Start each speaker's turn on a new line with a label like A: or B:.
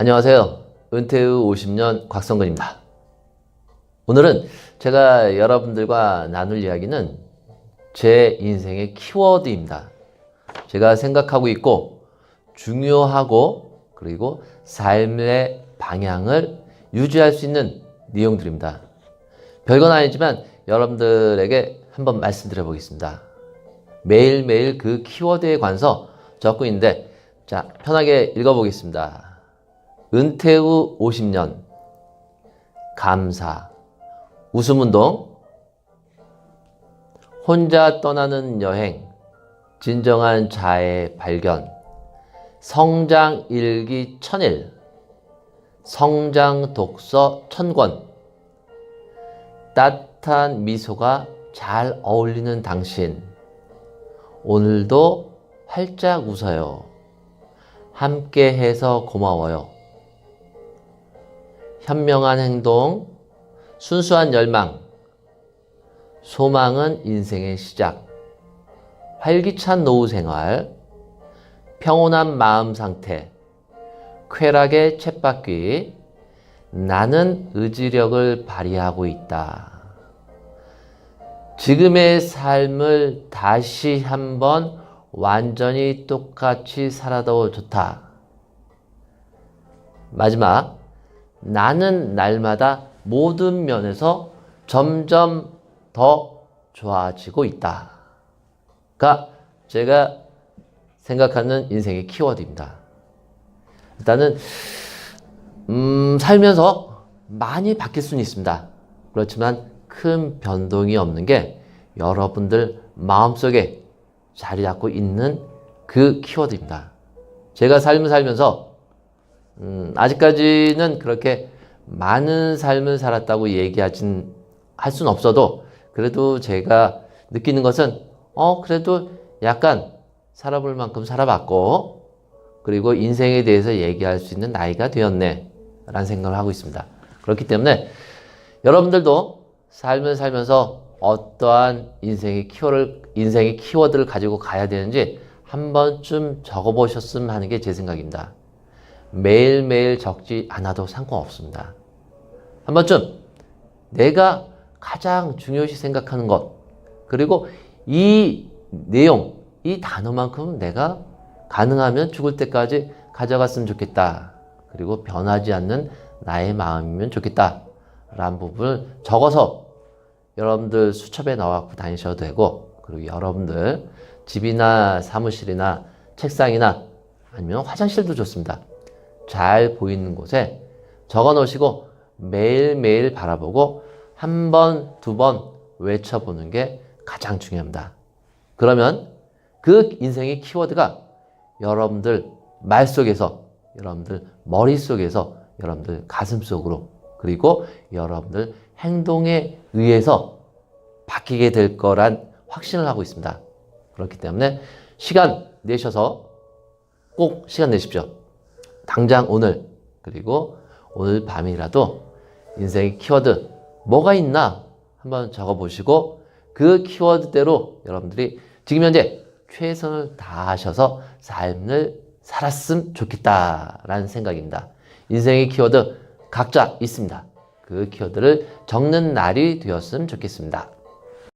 A: 안녕하세요. 은퇴 후 50년 곽성근입니다. 오늘은 제가 여러분들과 나눌 이야기는 제 인생의 키워드입니다. 제가 생각하고 있고 중요하고 그리고 삶의 방향을 유지할 수 있는 내용들입니다. 별건 아니지만 여러분들에게 한번 말씀드려 보겠습니다. 매일매일 그 키워드에 관해서 적고 있는데 자 편하게 읽어보겠습니다. 은퇴 후 50년. 감사. 웃음운동. 혼자 떠나는 여행. 진정한 자의 발견. 성장 일기 천일. 성장 독서 천권. 따뜻한 미소가 잘 어울리는 당신. 오늘도 활짝 웃어요. 함께 해서 고마워요 현명한 행동 순수한 열망 소망은 인생의 시작 활기찬 노후 생활 평온한 마음 상태 쾌락의 쳇바퀴 나는 의지력을 발휘하고 있다. 지금의 삶을 다시 한번 완전히 똑같이 살아도 좋다. 마지막, 나는 날마다 모든 면에서 점점 더 좋아지고 있다. 가 제가 생각하는 인생의 키워드입니다. 일단은 음, 살면서 많이 바뀔 수는 있습니다. 그렇지만 큰 변동이 없는 게 여러분들 마음속에 자리 잡고 있는 그 키워드입니다. 제가 삶을 살면서 음, 아직까지는 그렇게 많은 삶을 살았다고 얘기하진 할 수는 없어도 그래도 제가 느끼는 것은 어 그래도 약간 살아볼 만큼 살아봤고 그리고 인생에 대해서 얘기할 수 있는 나이가 되었네 라는 생각을 하고 있습니다. 그렇기 때문에 여러분들도 삶을 살면서 어떠한 인생의 키워를, 인생의 키워드를 가지고 가야 되는지 한 번쯤 적어보셨으면 하는 게 제 생각입니다. 매일매일 적지 않아도 상관없습니다. 한 번쯤 내가 가장 중요시 생각하는 것, 그리고 이 내용, 이 단어만큼 내가 가능하면 죽을 때까지 가져갔으면 좋겠다. 그리고 변하지 않는 나의 마음이면 좋겠다. 라는 부분을 적어서 여러분들 수첩에 넣어갖고 다니셔도 되고, 그리고 여러분들 집이나 사무실이나 책상이나 아니면 화장실도 좋습니다. 잘 보이는 곳에 적어 놓으시고 매일매일 바라보고 한 번, 두 번 외쳐보는 게 가장 중요합니다. 그러면 그 인생의 키워드가 여러분들 말 속에서, 여러분들 머릿속에서, 여러분들 가슴 속으로, 그리고 여러분들 행동에 의해서 바뀌게 될 거란 확신을 하고 있습니다. 그렇기 때문에 시간 내셔서 꼭 시간 내십시오. 당장 오늘, 그리고 오늘 밤이라도 인생의 키워드 뭐가 있나 한번 적어보시고 그 키워드대로 여러분들이 지금 현재 최선을 다하셔서 삶을 살았으면 좋겠다라는 생각입니다. 인생의 키워드 각자 있습니다. 그 키워드를 적는 날이 되었으면 좋겠습니다.